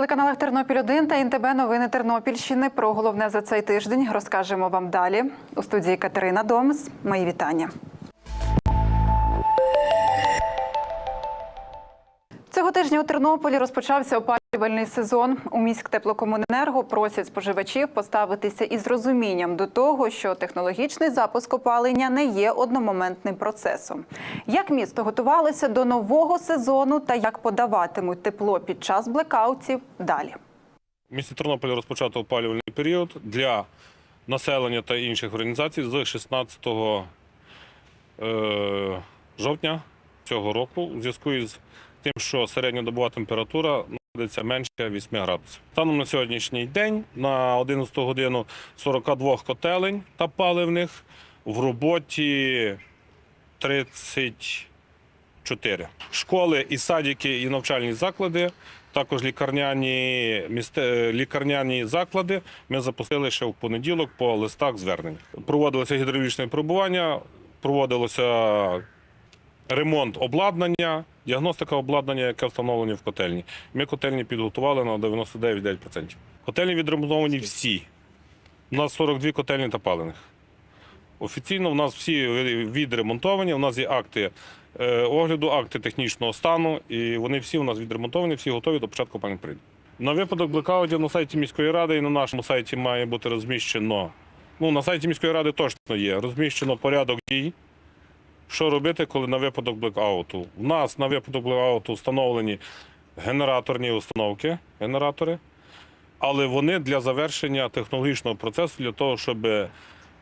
телеканалах Тернопіль 1 та НТБ новини Тернопільщини. Про головне за цей тиждень розкажемо вам далі. У студії Катерина Домс. Мої вітання. Тижня у Тернополі розпочався опалювальний сезон. У міськтеплокомуненерго просять споживачів поставитися із розумінням до того, що технологічний запуск опалення не є одномоментним процесом. Як місто готувалося до нового сезону та як подаватимуть тепло під час блекаутів далі. В місті Тернополі розпочато опалювальний період для населення та інших організацій з 16 е, жовтня цього року у зв'язку із тим, що середньодобова температура знаходиться менше 8 градусів. Станом на сьогоднішній день на 11 годину 42 котелень та паливних в роботі 34. Школи і садики, і навчальні заклади також лікарняні місте лікарняні заклади. Ми запустили ще в понеділок по листах звернень. Проводилося гідравлічне пробування, проводилося ремонт обладнання, діагностика обладнання, яке встановлені в котельні. Ми котельні підготували на 99,9%. Котельні відремонтовані всі. У нас 42 котельні та палених. Офіційно в нас всі відремонтовані. У нас є акти е, огляду, акти технічного стану, і вони всі у нас відремонтовані, всі готові до початку опалення періоду. На випадок блекаутів на сайті міської ради і на нашому сайті має бути розміщено. Ну, на сайті міської ради точно є. Розміщено порядок дій. Що робити, коли на випадок блекауту? У нас на випадок блекауту встановлені генераторні установки, генератори, але вони для завершення технологічного процесу, для того, щоб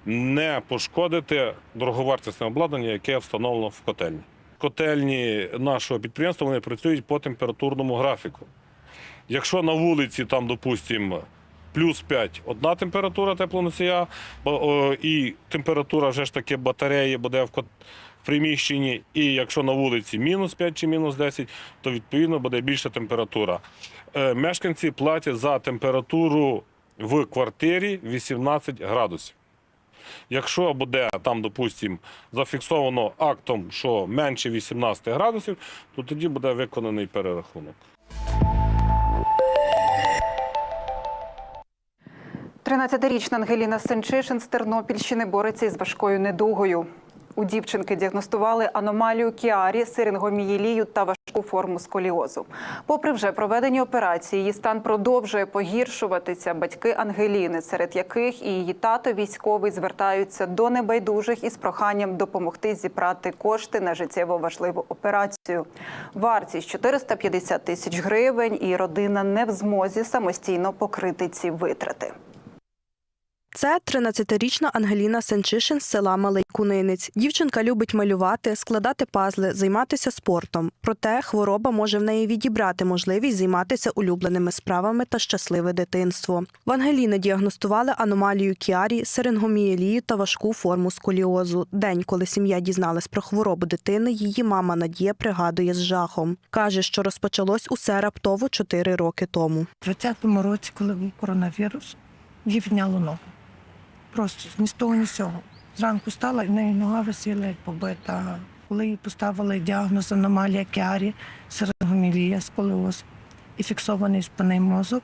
не пошкодити дороговартісне обладнання, яке встановлено в котельні. Котельні нашого підприємства вони працюють по температурному графіку. Якщо на вулиці, там, допустимо, плюс 5 одна температура теплоносія, і температура вже ж таки батареї буде в кот- в приміщенні, і якщо на вулиці мінус 5 чи мінус 10, то відповідно буде більша температура. Е, Мешканці платять за температуру в квартирі 18 градусів. Якщо буде там, допустимо, зафіксовано актом, що менше 18 градусів, то тоді буде виконаний перерахунок. 13-річна Ангеліна Сенчишин з Тернопільщини бореться із важкою недугою. У дівчинки діагностували аномалію кіарі, сирингомієлію та важку форму сколіозу. Попри вже проведені операції, її стан продовжує погіршуватися. Батьки Ангеліни, серед яких і її тато військовий звертаються до небайдужих із проханням допомогти зібрати кошти на життєво важливу операцію. Вартість 450 тисяч гривень, і родина не в змозі самостійно покрити ці витрати. Це 13-річна Ангеліна Сенчишин з села Малий Кунинець. Дівчинка любить малювати, складати пазли, займатися спортом. Проте хвороба може в неї відібрати можливість займатися улюбленими справами та щасливе дитинство. В Ангеліни діагностували аномалію кіарі, сирингомієлію та важку форму сколіозу. День, коли сім'я дізналась про хворобу дитини, її мама Надія пригадує з жахом. Каже, що розпочалось усе раптово 4 роки тому. У 20-му році, коли був коронавірус, їй відняло ногу. Просто ні з того, ні з цього. Зранку стала, і в неї нога висіла як побита. Коли їй поставили діагноз аномалія кіарі, сирингомілія, сколіоз і фіксований спинний мозок,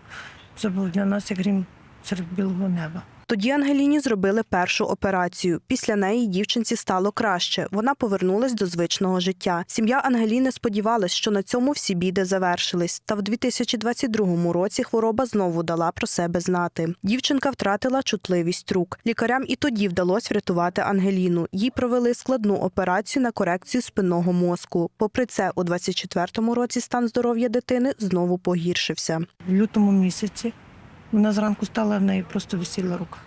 це був для нас як грім серед білого неба. Тоді Ангеліні зробили першу операцію. Після неї дівчинці стало краще. Вона повернулась до звичного життя. Сім'я Ангеліни сподівалась, що на цьому всі біди завершились. Та в 2022 році хвороба знову дала про себе знати. Дівчинка втратила чутливість рук. Лікарям і тоді вдалося врятувати Ангеліну. Їй провели складну операцію на корекцію спинного мозку. Попри це, у 2024 році стан здоров'я дитини знову погіршився. В лютому місяці вона зранку стала, в неї просто висіла рука.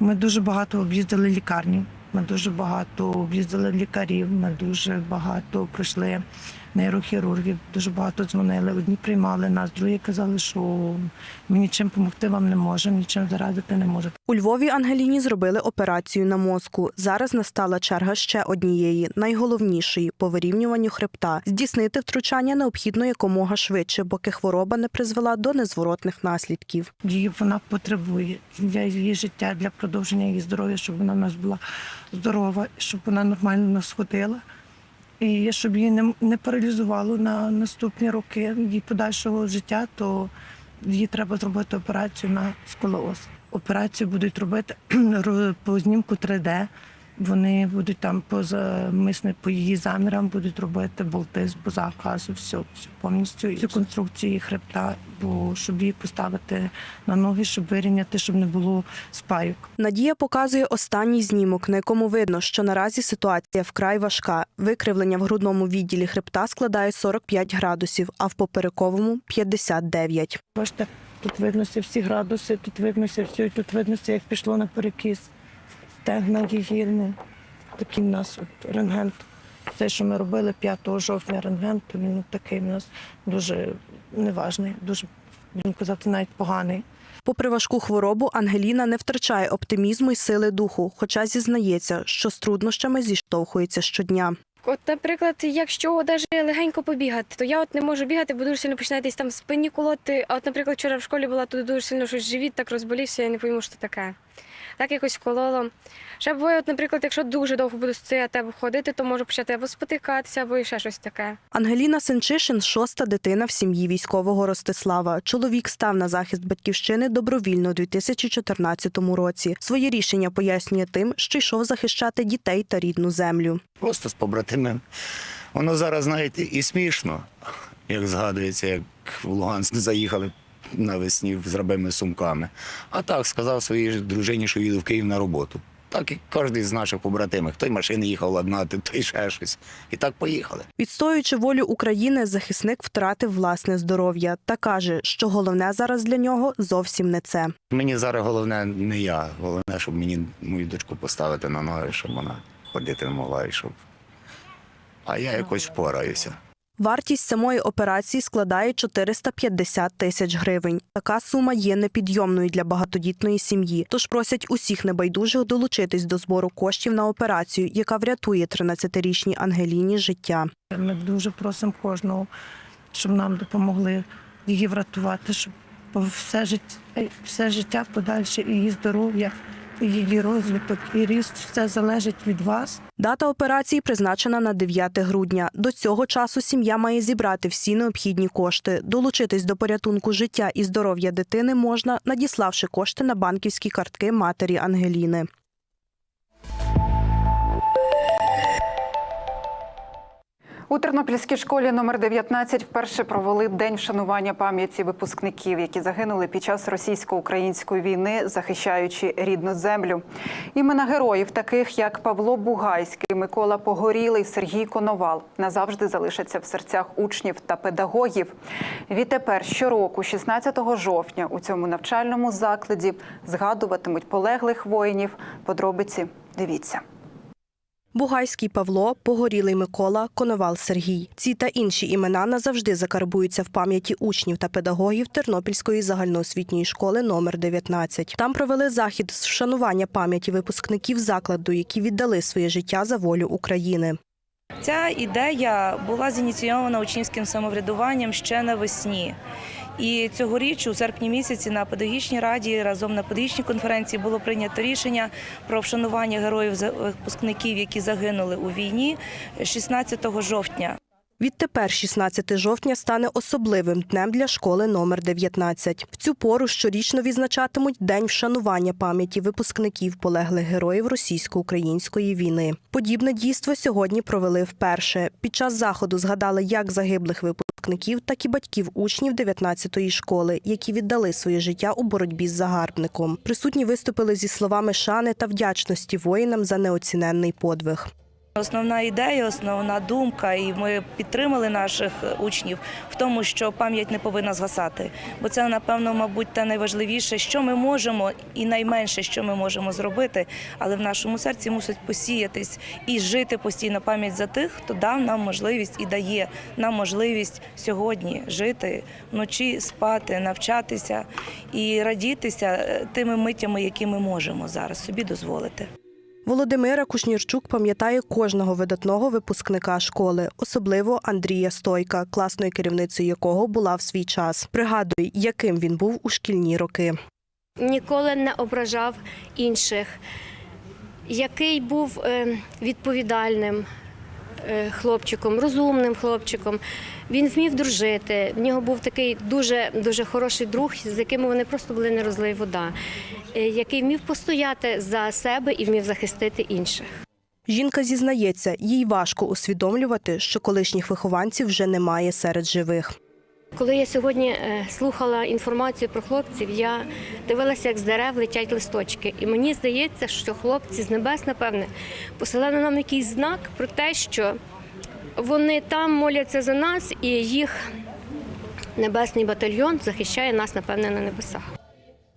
Ми дуже багато об'їздили лікарні, ми дуже багато об'їздили лікарів, ми дуже багато пройшли нейрохірургів, дуже багато дзвонили. Одні приймали нас, другі казали, що ми нічим допомогти вам не можемо, нічим зарадити не можемо. У Львові Ангеліні зробили операцію на мозку. Зараз настала черга ще однієї, найголовнішої по вирівнюванню хребта. Здійснити втручання необхідно якомога швидше, поки хвороба не призвела до незворотних наслідків. Її вона потребує для її життя, для продовження її здоров'я, щоб вона в нас була здорова, щоб вона нормально нас ходила. І щоб її не, не паралізувало на наступні роки її подальшого життя, то їй треба зробити операцію на сколіоз. Операцію будуть робити ро- по знімку 3D. Вони будуть там поза мисне по її замірам будуть робити болти по заказу, все, все повністю цю конструкцію хребта, бо щоб її поставити на ноги, щоб вирівняти, щоб не було спайок. Надія показує останній знімок, на якому видно, що наразі ситуація вкрай важка. Викривлення в грудному відділі хребта складає 45 градусів, а в поперековому 59. Бачите, тут виднося всі градуси, тут виднося все, і тут виднося, як пішло на перекіс. Стегна її. Такий в нас от рентген. Те, що ми робили 5 жовтня рентген, то він такий в нас дуже неважний, дуже, будемо казати, навіть поганий. Попри важку хворобу, Ангеліна не втрачає оптимізму й сили духу, хоча зізнається, що з труднощами зіштовхується щодня. От, наприклад, якщо навіть легенько побігати, то я от не можу бігати, бо дуже сильно починає десь там в спині колоти. А от, наприклад, вчора в школі була тут дуже сильно щось живіт, так розболівся, я не пойму, що таке. Так якось кололо. Ще буває, от, наприклад, якщо дуже довго буду стояти або ходити, то можу почати або спотикатися, або ще щось таке. Ангеліна Сенчишин шоста дитина в сім'ї військового Ростислава. Чоловік став на захист батьківщини добровільно у 2014 році. Своє рішення пояснює тим, що йшов захищати дітей та рідну землю. Просто з побратимем. Воно зараз, знаєте, і смішно, як згадується, як в Луганськ заїхали навесні з рабими сумками. А так сказав своїй дружині, що їду в Київ на роботу. Так і кожен з наших побратимів. Той машини їхав ладнати, той ще щось. І так поїхали. Відстоюючи волю України, захисник втратив власне здоров'я та каже, що головне зараз для нього зовсім не це. Мені зараз головне не я. Головне, щоб мені мою дочку поставити на ноги, щоб вона ходити могла і щоб. А я якось впораюся. Вартість самої операції складає 450 тисяч гривень. Така сума є непідйомною для багатодітної сім'ї. Тож просять усіх небайдужих долучитись до збору коштів на операцію, яка врятує 13-річній Ангеліні життя. Ми дуже просимо кожного, щоб нам допомогли її врятувати, щоб все життя, все життя подальше, її здоров'я, її розвиток, і ріст, все залежить від вас. Дата операції призначена на 9 грудня. До цього часу сім'я має зібрати всі необхідні кошти. Долучитись до порятунку життя і здоров'я дитини можна, надіславши кошти на банківські картки матері Ангеліни. У Тернопільській школі номер 19 вперше провели день вшанування пам'яті випускників, які загинули під час російсько-української війни, захищаючи рідну землю. Імена героїв, таких як Павло Бугайський, Микола Погорілий, Сергій Коновал, назавжди залишаться в серцях учнів та педагогів. Відтепер щороку, 16 жовтня, у цьому навчальному закладі згадуватимуть полеглих воїнів. Подробиці дивіться. Бугайський Павло, Погорілий Микола, Коновал Сергій. Ці та інші імена назавжди закарбуються в пам'яті учнів та педагогів Тернопільської загальноосвітньої школи номер 19. Там провели захід з вшанування пам'яті випускників закладу, які віддали своє життя за волю України. Ця ідея була зініційована учнівським самоврядуванням ще навесні. І цьогоріч, у серпні місяці, на педагогічній раді разом на педагогічній конференції було прийнято рішення про вшанування героїв випускників, які загинули у війні 16 жовтня. Відтепер 16 жовтня стане особливим днем для школи номер 19. В цю пору щорічно відзначатимуть День вшанування пам'яті випускників полеглих героїв російсько-української війни. Подібне дійство сьогодні провели вперше. Під час заходу згадали як загиблих випускників, так і батьків учнів 19-ї школи, які віддали своє життя у боротьбі з загарбником. Присутні виступили зі словами шани та вдячності воїнам за неоціненний подвиг. Основна ідея, основна думка, і ми підтримали наших учнів в тому, що пам'ять не повинна згасати. Бо це, напевно, мабуть, те найважливіше, що ми можемо, і найменше, що ми можемо зробити, але в нашому серці мусить посіятись і жити постійно пам'ять за тих, хто дав нам можливість і дає нам можливість сьогодні жити вночі, спати, навчатися і радітися е, тими миттями, які ми можемо зараз собі дозволити. Володимира Кушнірчук пам'ятає кожного видатного випускника школи, особливо Андрія Стойка, класною керівницею якого була в свій час. Пригадує, яким він був у шкільні роки. ніколи не ображав інших, який був е, відповідальним, хлопчиком, розумним хлопчиком. Він вмів дружити. В нього був такий дуже дуже хороший друг, з яким вони просто були не розлий вода, е, який вмів постояти за себе і вмів захистити інших. Жінка зізнається, їй важко усвідомлювати, що колишніх вихованців вже немає серед живих. Коли я сьогодні е, слухала інформацію про хлопців, я дивилася, як з дерев летять листочки. І мені здається, що хлопці з небес, напевне, посилали нам якийсь знак про те, що вони там моляться за нас, і їх небесний батальйон захищає нас, напевне, на небесах.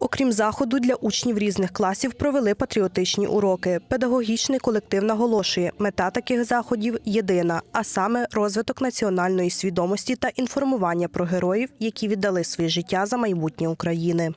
Окрім заходу, для учнів різних класів провели патріотичні уроки. Педагогічний колектив наголошує, мета таких заходів єдина, а саме розвиток національної свідомості та інформування про героїв, які віддали своє життя за майбутнє України.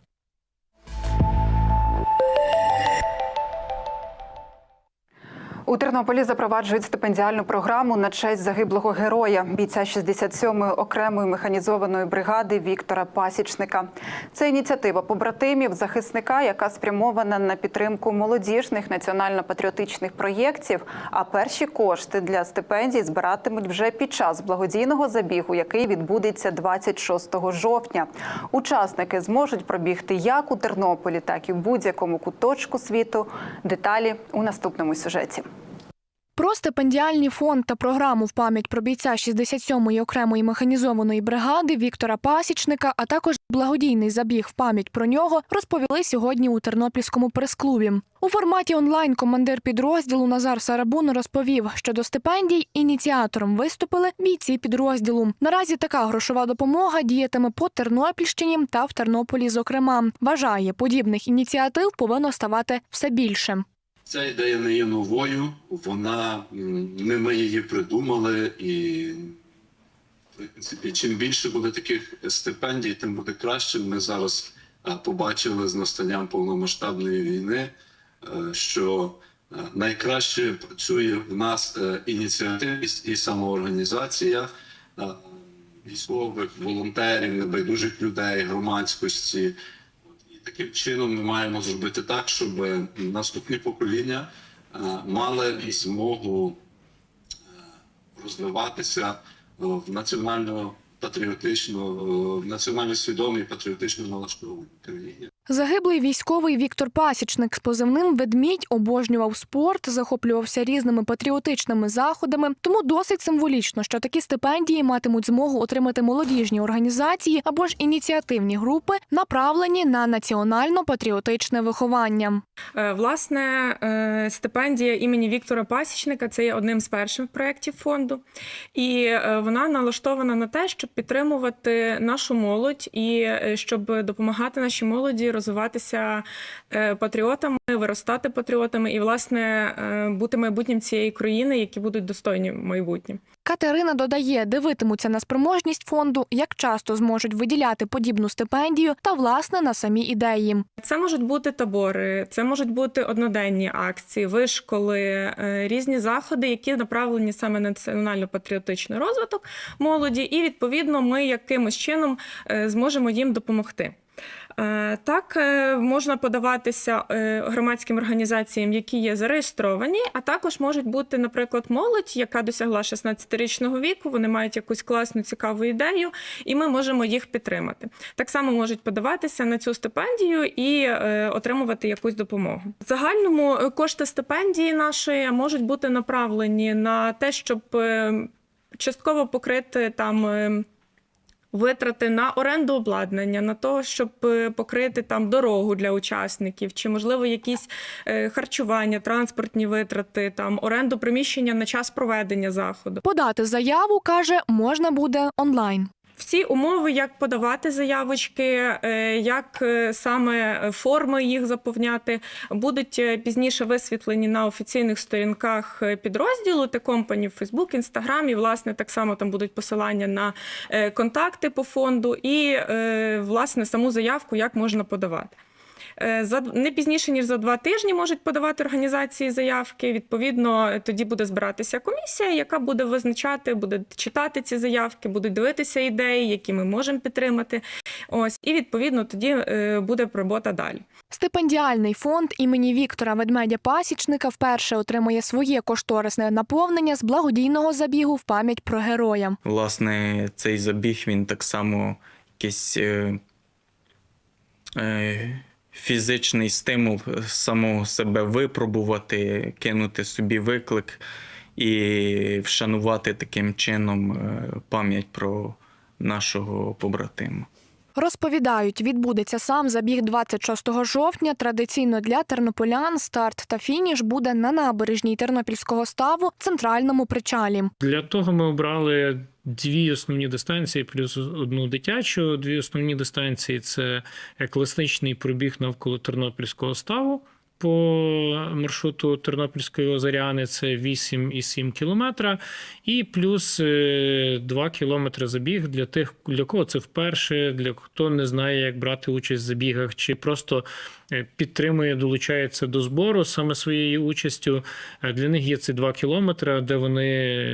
У Тернополі запроваджують стипендіальну програму на честь загиблого героя, бійця 67-ї окремої механізованої бригади Віктора Пасічника. Це ініціатива побратимів захисника, яка спрямована на підтримку молодіжних національно-патріотичних проєктів. А перші кошти для стипендій збиратимуть вже під час благодійного забігу, який відбудеться 26 жовтня. Учасники зможуть пробігти як у Тернополі, так і в будь-якому куточку світу. Деталі у наступному сюжеті. Про стипендіальний фонд та програму в пам'ять про бійця 67-ї окремої механізованої бригади Віктора Пасічника, а також благодійний забіг в пам'ять про нього розповіли сьогодні у Тернопільському прес-клубі. У форматі онлайн командир підрозділу Назар Сарабун розповів, що до стипендій ініціатором виступили бійці підрозділу. Наразі така грошова допомога діятиме по Тернопільщині та в Тернополі. Зокрема, вважає, подібних ініціатив повинно ставати все більше. Ця ідея не є новою, вона не ми її придумали, і в принципі, чим більше буде таких стипендій, тим буде краще. Ми зараз е, побачили з настанням повномасштабної війни, е, що е, найкраще працює в нас ініціативність і самоорганізація військових, волонтерів, небайдужих людей, громадськості. Таким чином ми маємо зробити так, щоб наступні покоління е, мали змогу е, розвиватися е, в національно патріотично, е, національно свідомій патріотично налаштованій країні. Загиблий військовий Віктор Пасічник з позивним ведмідь обожнював спорт, захоплювався різними патріотичними заходами. Тому досить символічно, що такі стипендії матимуть змогу отримати молодіжні організації або ж ініціативні групи, направлені на національно-патріотичне виховання. Е, Власне, е, стипендія імені Віктора Пасічника це є одним з перших проєктів фонду, і вона налаштована на те, щоб підтримувати нашу молодь і е, щоб допомагати нашій молоді розвиватися е, патріотами, виростати патріотами і, власне, е, бути майбутнім цієї країни, які будуть достойні майбутнім. Катерина додає, дивитимуться на спроможність фонду, як часто зможуть виділяти подібну стипендію та власне на самі ідеї. Це можуть бути табори, це можуть бути одноденні акції, вишколи, різні заходи, які направлені саме на національно-патріотичний розвиток молоді, і відповідно ми якимось чином е, зможемо їм допомогти. Е, Так, е, можна подаватися громадським організаціям, які є зареєстровані, а також можуть бути, наприклад, молодь, яка досягла 16-річного віку, вони мають якусь класну цікаву ідею, і ми можемо їх підтримати. Так само можуть подаватися на цю стипендію і отримувати якусь допомогу. В загальному кошти стипендії нашої можуть бути направлені на те, щоб частково покрити там. е, Витрати на оренду обладнання, на те, щоб е, покрити там дорогу для учасників, чи можливо якісь е, харчування, транспортні витрати, там оренду приміщення на час проведення заходу. Подати заяву каже, можна буде онлайн. Всі умови, як подавати заявочки, е, як е, саме форми їх заповняти, будуть е, пізніше висвітлені на офіційних сторінках підрозділу та компанії в Фейсбук, Інстаграм. І, власне, так само там будуть посилання на контакти по фонду і, власне, саму заявку, як можна подавати. Е, За не пізніше ніж за два тижні можуть подавати організації заявки. Відповідно, тоді буде збиратися комісія, яка буде визначати, буде читати ці заявки, будуть дивитися ідеї, які ми можемо підтримати. Ось і відповідно тоді е, буде робота далі. Стипендіальний фонд імені Віктора Ведмедя Пасічника вперше отримує своє кошторисне наповнення з благодійного забігу в пам'ять про героя. Власне, цей забіг він так само якийсь е, е, фізичний стимул самого себе випробувати, кинути собі виклик і вшанувати таким чином е, пам'ять про нашого побратима. Розповідають, відбудеться сам забіг 26 жовтня. Традиційно для тернополян старт та фініш буде на набережній Тернопільського ставу центральному причалі. Для того ми обрали дві основні дистанції, плюс одну дитячу. Дві основні дистанції це класичний пробіг навколо Тернопільського ставу. По маршруту Тернопільської Озаряни це 8,7 кілометра, і плюс 2 кілометри забіг для тих, для кого це вперше, для хто не знає, як брати участь в забігах, чи просто е, підтримує, долучається до збору саме своєю участю. Е, Для них є ці 2 кілометри, де вони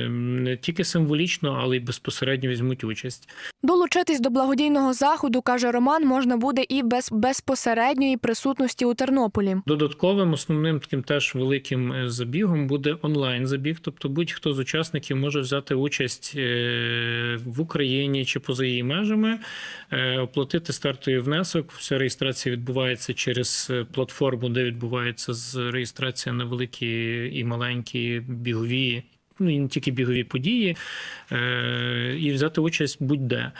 не тільки символічно, але й безпосередньо візьмуть участь. Долучитись до благодійного заходу, каже Роман, можна буде і без безпосередньої присутності у Тернополі. Додатковим основним таким теж великим е, забігом буде онлайн-забіг. Тобто будь-хто з учасників може взяти участь е, в Україні чи поза її межами, е, оплатити стартовий внесок. Вся реєстрація відбувається через е, платформу, де відбувається з реєстрація на великі і маленькі бігові. Ну і не тільки бігові події, е, і взяти участь будь-де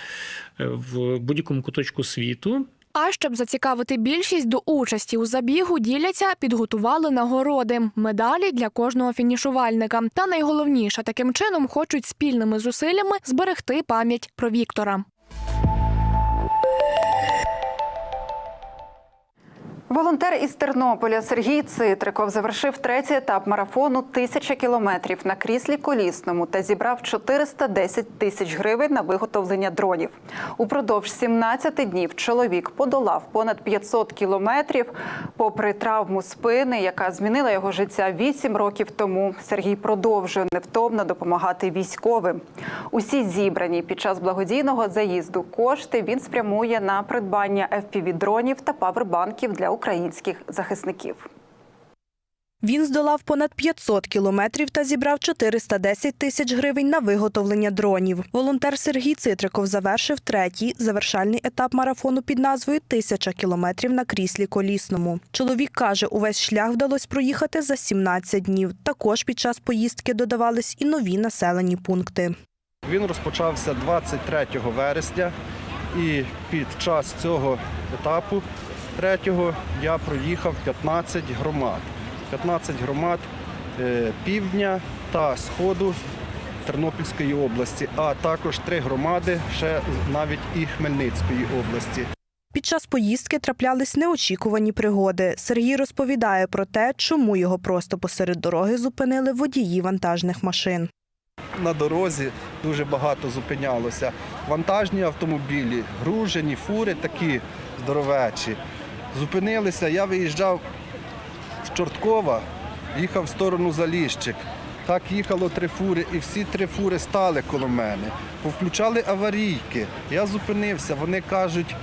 е, в будь-якому куточку світу. А щоб зацікавити більшість до участі у забігу, діляться, підготували нагороди, медалі для кожного фінішувальника. Та найголовніше, таким чином хочуть спільними зусиллями зберегти пам'ять про Віктора. Волонтер із Тернополя Сергій Цитриков завершив третій етап марафону «Тисяча кілометрів на кріслі колісному та зібрав 410 тисяч гривень на виготовлення дронів. Упродовж 17 днів чоловік подолав понад 500 кілометрів. Попри травму спини, яка змінила його життя 8 років тому, Сергій продовжує невтомно допомагати військовим. Усі зібрані під час благодійного заїзду кошти він спрямує на придбання FPV-дронів та павербанків для українських захисників. Він здолав понад 500 кілометрів та зібрав 410 тисяч гривень на виготовлення дронів. Волонтер Сергій Цитриков завершив третій завершальний етап марафону під назвою «Тисяча кілометрів на кріслі колісному. Чоловік каже, увесь шлях вдалося проїхати за 17 днів. Також під час поїздки додавались і нові населені пункти. Він розпочався 23 вересня, і під час цього етапу третього я проїхав 15 громад. 15 громад е, півдня та сходу Тернопільської області, а також три громади ще навіть і Хмельницької області. Під час поїздки траплялись неочікувані пригоди. Сергій розповідає про те, чому його просто посеред дороги зупинили водії вантажних машин. На дорозі дуже багато зупинялося. Вантажні автомобілі, гружені, фури такі здоровечі. Зупинилися, я виїжджав з Чорткова, їхав в сторону Заліщик. Так їхало три фури, і всі три фури стали коло мене. Повключали аварійки. Я зупинився, вони кажуть,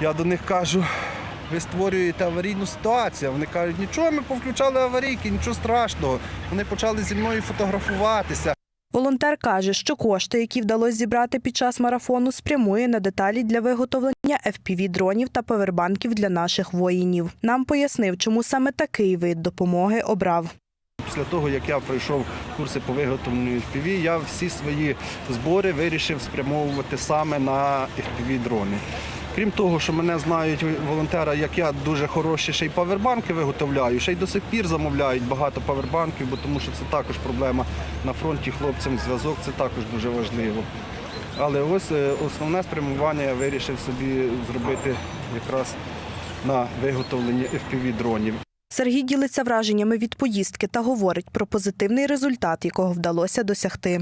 я до них кажу, ви створюєте аварійну ситуацію. Вони кажуть, нічого, ми повключали аварійки, нічого страшного. Вони почали зі мною фотографуватися. Волонтер каже, що кошти, які вдалося зібрати під час марафону, спрямує на деталі для виготовлення FPV-дронів та павербанків для наших воїнів. Нам пояснив, чому саме такий вид допомоги обрав. Після того, як я пройшов курси по виготовленню FPV, я всі свої збори вирішив спрямовувати саме на FPV-дрони. Крім того, що мене знають волонтера, як я дуже хороші ще й павербанки виготовляю, ще й до сих пір замовляють багато павербанків, бо тому що це також проблема на фронті хлопцям. Зв'язок це також дуже важливо. Але ось е, основне спрямування я вирішив собі зробити якраз на виготовлення FPV-дронів. Сергій ділиться враженнями від поїздки та говорить про позитивний результат, якого вдалося досягти.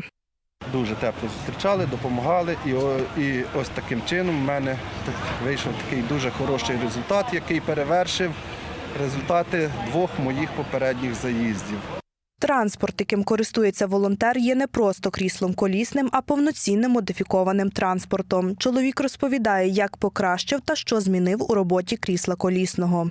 Дуже тепло зустрічали, допомагали. І, і ось таким чином в мене вийшов такий дуже хороший результат, який перевершив результати двох моїх попередніх заїздів. Транспорт, яким користується волонтер, є не просто кріслом колісним, а повноцінним модифікованим транспортом. Чоловік розповідає, як покращив та що змінив у роботі крісла колісного.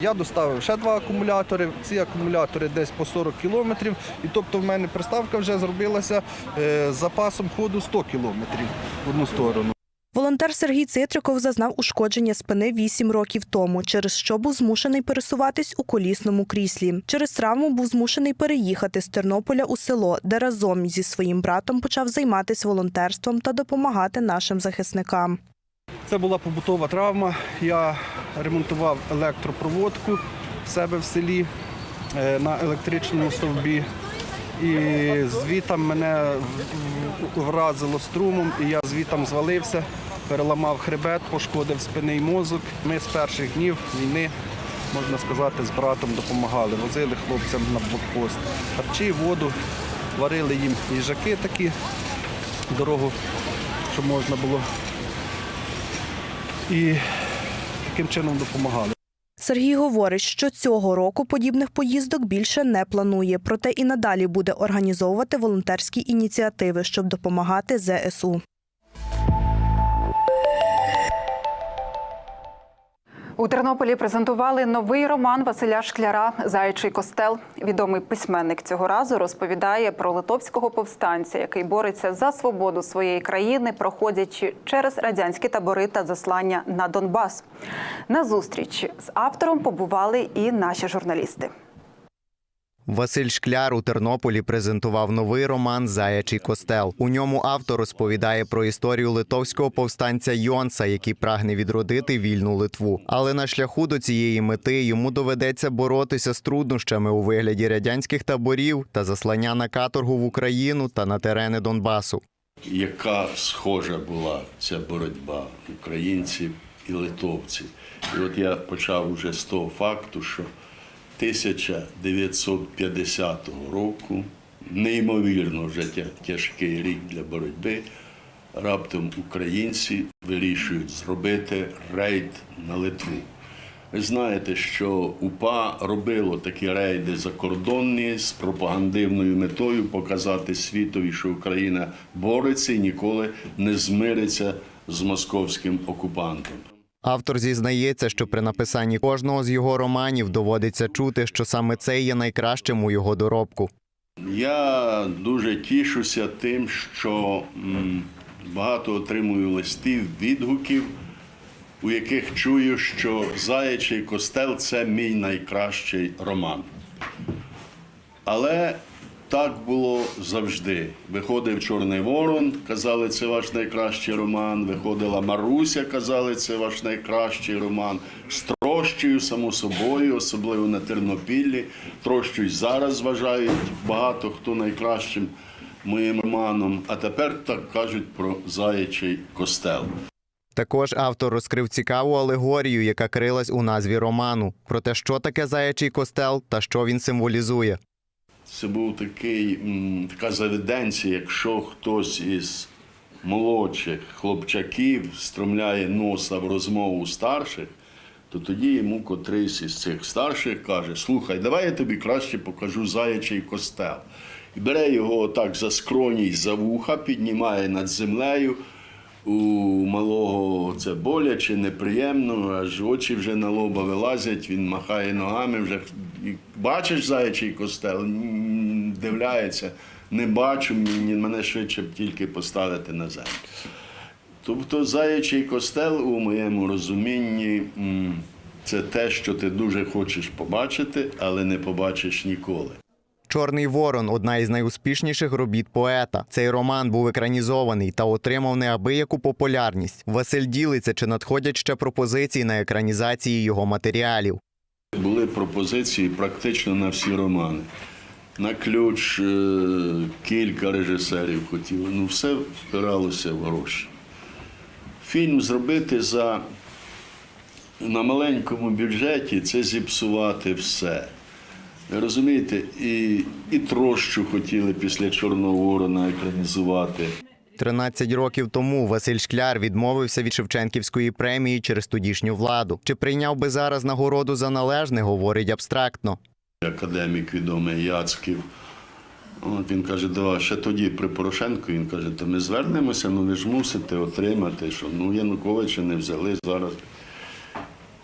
Я доставив ще два акумулятори. Ці акумулятори десь по 40 кілометрів. І тобто в мене приставка вже зробилася е, з запасом ходу 100 кілометрів в одну сторону. Волонтер Сергій Цитриков зазнав ушкодження спини 8 років тому, через що був змушений пересуватись у колісному кріслі. Через травму був змушений переїхати з Тернополя у село, де разом зі своїм братом почав займатися волонтерством та допомагати нашим захисникам. Це була побутова травма. Я ремонтував електропроводку в себе в селі е, на електричному стовбі. І звітом мене вразило струмом, і я звітом звалився, переламав хребет, пошкодив спинний мозок. Ми з перших днів війни, можна сказати, з братом допомагали. Возили хлопцям на блокпост. Харчі, воду, варили їм їжаки такі, дорогу, щоб можна було і таким чином допомагали. Сергій говорить, що цього року подібних поїздок більше не планує, проте і надалі буде організовувати волонтерські ініціативи, щоб допомагати ЗСУ. У Тернополі презентували новий роман Василя Шкляра Заячий костел. Відомий письменник цього разу розповідає про литовського повстанця, який бореться за свободу своєї країни, проходячи через радянські табори та заслання на Донбас. На зустріч з автором побували і наші журналісти. Василь Шкляр у Тернополі презентував новий роман Заячий костел. У ньому автор розповідає про історію литовського повстанця Йонса, який прагне відродити вільну Литву. Але на шляху до цієї мети йому доведеться боротися з труднощами у вигляді радянських таборів та заслання на каторгу в Україну та на терени Донбасу. яка схожа була ця боротьба українців і литовців. І от я почав уже з того факту, що 1950 року, неймовірно вже тяжкий рік для боротьби, раптом українці вирішують зробити рейд на Литву. Ви знаєте, що УПА робило такі рейди закордонні з пропагандивною метою показати світові, що Україна бореться і ніколи не змириться з московським окупантом. Автор зізнається, що при написанні кожного з його романів доводиться чути, що саме це є найкращим у його доробку. Я дуже тішуся тим, що багато отримую листів, відгуків, у яких чую, що Заячий костел це мій найкращий роман. Але так було завжди. Виходив Чорний Ворон, казали, це ваш найкращий роман. Виходила Маруся, казали, це ваш найкращий роман. З Трощею, само собою, особливо на Тернопіллі. Трощу й зараз вважають багато хто найкращим моїм романом. А тепер так кажуть про Заячий костел. Також автор розкрив цікаву алегорію, яка крилась у назві роману, про те, що таке заячий костел та що він символізує. Це був такий, така заведенція, якщо хтось із молодших хлопчаків стромляє носа в розмову старших, то тоді йому котрийсь із цих старших каже: Слухай, давай я тобі краще покажу заячий костел. І бере його отак за скроні й за вуха, піднімає над землею. У малого це боляче, неприємно, аж очі вже на лоба вилазять, він махає ногами, вже бачиш заячий костел, дивляється, не бачу, мене швидше б тільки поставити на землю. Тобто заячий костел у моєму розумінні це те, що ти дуже хочеш побачити, але не побачиш ніколи. Чорний ворон одна із найуспішніших робіт поета. Цей роман був екранізований та отримав неабияку популярність. Василь ділиться, чи надходять ще пропозиції на екранізації його матеріалів. Були пропозиції практично на всі романи. На ключ е, кілька режисерів хотіли. Ну, все впиралося в гроші. Фільм зробити за на маленькому бюджеті це зіпсувати все. Розумієте, і, і трощу хотіли після Чорного Ворона екранізувати. 13 років тому Василь Шкляр відмовився від Шевченківської премії через тодішню владу. Чи прийняв би зараз нагороду за належне, говорить абстрактно. Академік відомий Яцьків. От він каже, да, ще тоді при Порошенку він каже, то ми звернемося, ну ви ж мусите отримати, що ну Януковича не взяли зараз.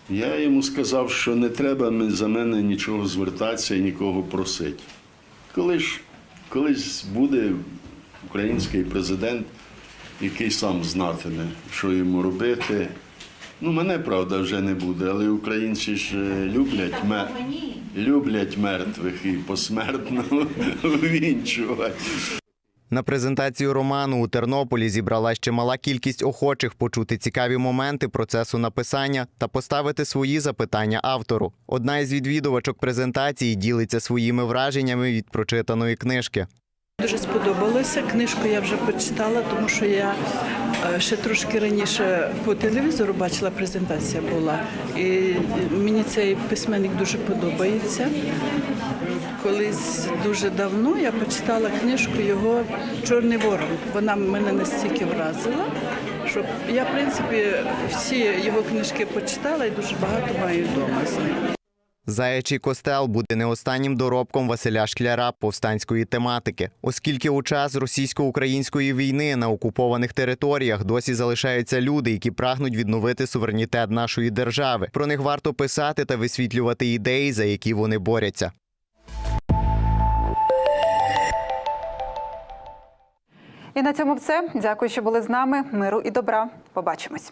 Я йому сказав, що не треба за мене нічого звертатися і нікого просити. Коли ж колись буде український президент, який сам знатиме, що йому робити. Ну, мене, правда, вже не буде, але українці ж е, люблять, ме... люблять мертвих і посмертно вінчувати. На презентацію роману у Тернополі зібралась чимала кількість охочих почути цікаві моменти процесу написання та поставити свої запитання автору. Одна із відвідувачок презентації ділиться своїми враженнями від прочитаної книжки. Дуже сподобалося. Книжку я вже почитала, тому що я е, ще трошки раніше по телевізору бачила презентація була. І мені цей письменник дуже подобається. Колись дуже давно я почитала книжку його Чорний ворон. Вона мене настільки вразила, що я, в принципі, всі його книжки почитала і дуже багато маю вдома з них. Заячий костел буде не останнім доробком Василя Шкляра повстанської тематики, оскільки у час російсько-української війни на окупованих територіях досі залишаються люди, які прагнуть відновити суверенітет нашої держави. Про них варто писати та висвітлювати ідеї, за які вони борються. І на цьому все. Дякую, що були з нами. Миру і добра. Побачимось.